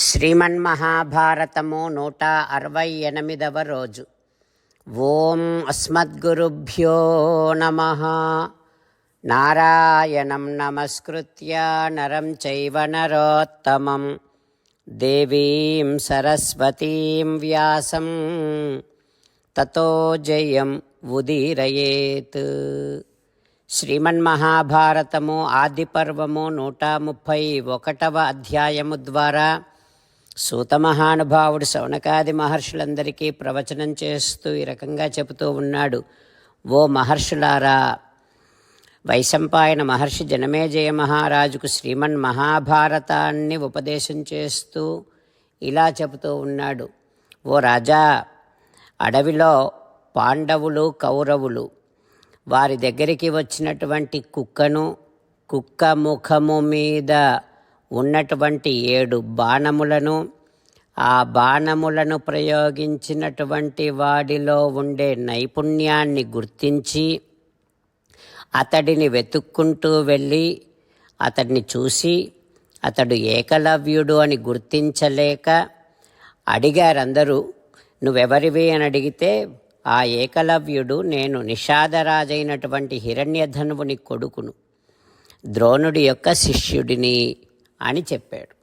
శ్రీమన్మహాభారతము నూట అరవై ఎనిమిదవ రోజు. ఓం అస్మద్గురుభ్యో నమ. నారాయణం నమస్కృత్య నరం చైవ నరోత్తమం. దేవీం సరస్వతీం వ్యాసం. తతో జయం ఉదీరయేత్. శ్రీమన్మహాభారతము ఆదిపర్వము నూట ముప్పై ఒకటవ అధ్యాయము ద్వారా సూత మహానుభావుడు శౌనకాది మహర్షులందరికీ ప్రవచనం చేస్తూ ఈ రకంగా చెబుతూ ఉన్నాడు. ఓ మహర్షులారా వైశంపాయన మహర్షి జనమేజయ మహారాజుకు శ్రీమన్ మహాభారతాన్ని ఉపదేశం చేస్తూ ఇలా చెబుతూ ఉన్నాడు. ఓ రాజా అడవిలో పాండవులు కౌరవులు వారి దగ్గరికి వచ్చినటువంటి కుక్కను కుక్క ముఖము మీద ఉన్నటువంటి ఏడు బాణములను ఆ బాణములను ప్రయోగించినటువంటి వాడిలో ఉండే నైపుణ్యాన్ని గుర్తించి అతడిని వెతుక్కుంటూ వెళ్ళి అతడిని చూసి అతడు ఏకలవ్యుడు అని గుర్తించలేక అడిగారందరూ నువ్వెవరివి? అని అడిగితే ఆ ఏకలవ్యుడు నేను నిషాదరాజైనటువంటి హిరణ్యధనువుని కొడుకును. ద్రోణుడి యొక్క శిష్యుడిని అని చెప్పాడు.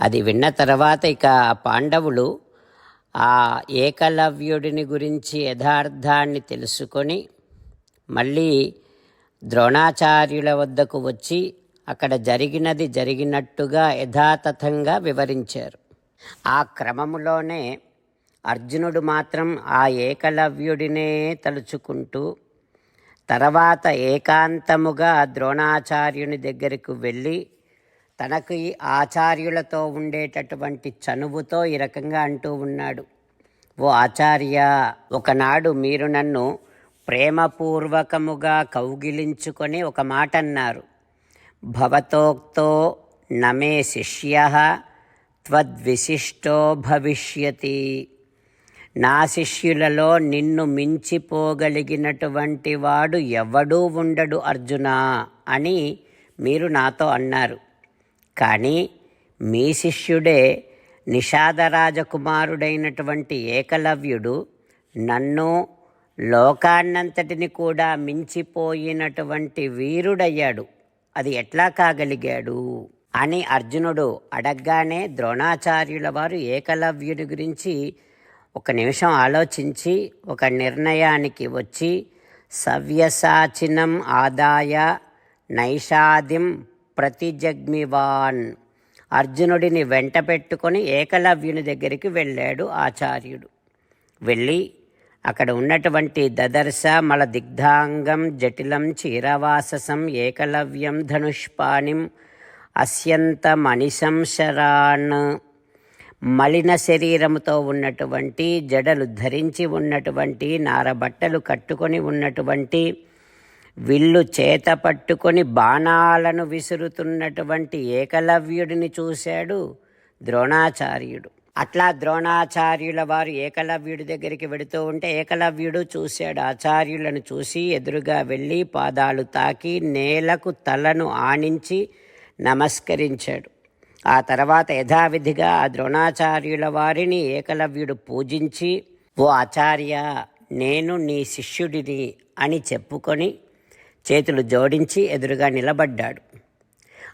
అది విన్న తర్వాత ఇక పాండవులు ఆ ఏకలవ్యుడిని గురించి యథార్థాన్ని తెలుసుకొని మళ్ళీ ద్రోణాచార్యుల వద్దకు వచ్చి అక్కడ జరిగినది జరిగినట్టుగా యథాతథంగా వివరించారు. ఆ క్రమములోనే అర్జునుడు మాత్రం ఆ ఏకలవ్యుడినే తలుచుకుంటూ తర్వాత ఏకాంతముగా ద్రోణాచార్యుని దగ్గరకు వెళ్ళి తనకు ఈ ఆచార్యులతో ఉండేటటువంటి చనువుతో ఈ రకంగా అంటూ ఉన్నాడు. ఓ ఆచార్య ఒకనాడు మీరు నన్ను ప్రేమపూర్వకముగా కౌగిలించుకొని ఒక మాట అన్నారు. భవతోక్తో నమే శిష్య త్వద్విశిష్టో భవిష్యతి. నా శిష్యులలో నిన్ను మించిపోగలిగినటువంటి వాడు ఎవడూ ఉండడు అర్జున అని మీరు నాతో అన్నారు. కానీ మీ శిష్యుడే నిషాదరాజకుమారుడైనటువంటి ఏకలవ్యుడు నన్ను లోకాన్నంతటిని కూడా మించిపోయినటువంటి వీరుడయ్యాడు. అది ఎట్లా కాగలిగాడు? అని అర్జునుడు అడగగానే ద్రోణాచార్యుల వారు ఏకలవ్యుడి గురించి ఒక నిమిషం ఆలోచించి ఒక నిర్ణయానికి వచ్చి సవ్యసాచినం ఆదాయ నైషాదిం ప్రతిజగ్మివాన్ అర్జునుడిని వెంట పెట్టుకొని ఏకలవ్యుని దగ్గరికి వెళ్ళాడు ఆచార్యుడు. వెళ్ళి అక్కడ ఉన్నటువంటి దదర్శ మల దిగ్ధాంగం జటిలం చీరవాససం ఏకలవ్యం ధనుష్పాణిం అస్యంత మణిశంశరాన్ మలిన శరీరముతో ఉన్నటువంటి జడలు ధరించి ఉన్నటువంటి నారబట్టలు కట్టుకొని ఉన్నటువంటి విల్లు చేత పట్టుకొని బాణాలను విసురుతున్నటువంటి ఏకలవ్యుడిని చూశాడు ద్రోణాచార్యుడు. అట్లా ద్రోణాచార్యుల వారు ఏకలవ్యుడి దగ్గరికి వెడుతూ ఉంటే ఏకలవ్యుడు చూశాడు. ఆచార్యులను చూసి ఎదురుగా వెళ్ళి పాదాలు తాకి నేలకు తలను ఆనించి నమస్కరించాడు. ఆ తర్వాత యథావిధిగా ఆ ద్రోణాచార్యుల వారిని ఏకలవ్యుడు పూజించి ఓ ఆచార్య నేను నీ శిష్యుడిని అని చెప్పుకొని చేతులు జోడించి ఎదురుగా నిలబడ్డాడు.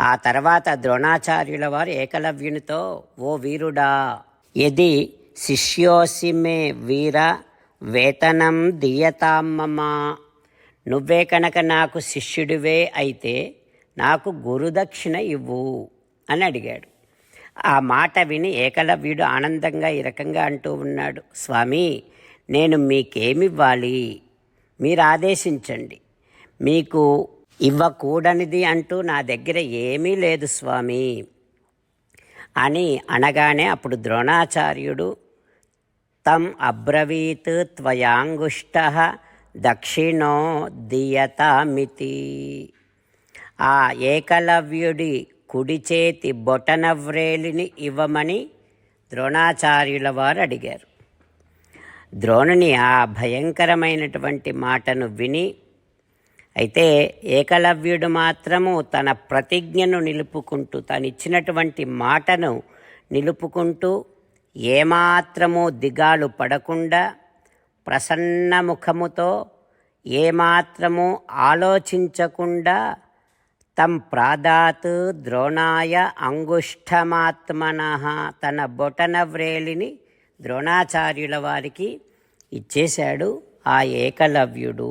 ఆ తర్వాత ద్రోణాచార్యుల వారు ఏకలవ్యునితో ఓ వీరుడా ఎది శిష్యోసి మే వీర వేతనం దియతామ్మమా నువ్వే కనుక నాకు శిష్యుడివే అయితే నాకు గురుదక్షిణ ఇవ్వు అని అడిగాడు. ఆ మాట విని ఏకలవ్యుడు ఆనందంగా ఈ రకంగా అంటూ ఉన్నాడు స్వామి నేను మీకేమివ్వాలి? మీరు ఆదేశించండి మీకు ఇవ్వకూడనిది అంటూ నా దగ్గర ఏమీ లేదు స్వామి అని అనగానే అప్పుడు ద్రోణాచార్యుడు తం అబ్రవీత్ త్వయాంగుష్ట దక్షిణో దియతామితి. ఆ ఏకలవ్యుడి కుడి చేతి బొటనవ్రేలిని ఇవ్వమని ద్రోణాచార్యుల వారు అడిగారు. ద్రోణుని ఆ భయంకరమైనటువంటి మాటను విని అయితే ఏకలవ్యుడు మాత్రము తన ప్రతిజ్ఞను నిలుపుకుంటూ తనిచ్చినటువంటి మాటను నిలుపుకుంటూ ఏమాత్రము దిగాలు పడకుండా ప్రసన్న ముఖముతో ఏమాత్రము ఆలోచించకుండా తం ప్రాదాత్ ద్రోణాయ అంగుష్ఠమాత్మన తన బొటన వ్రేలిని ద్రోణాచార్యుల వారికి ఇచ్చేశాడు ఆ ఏకలవ్యుడు.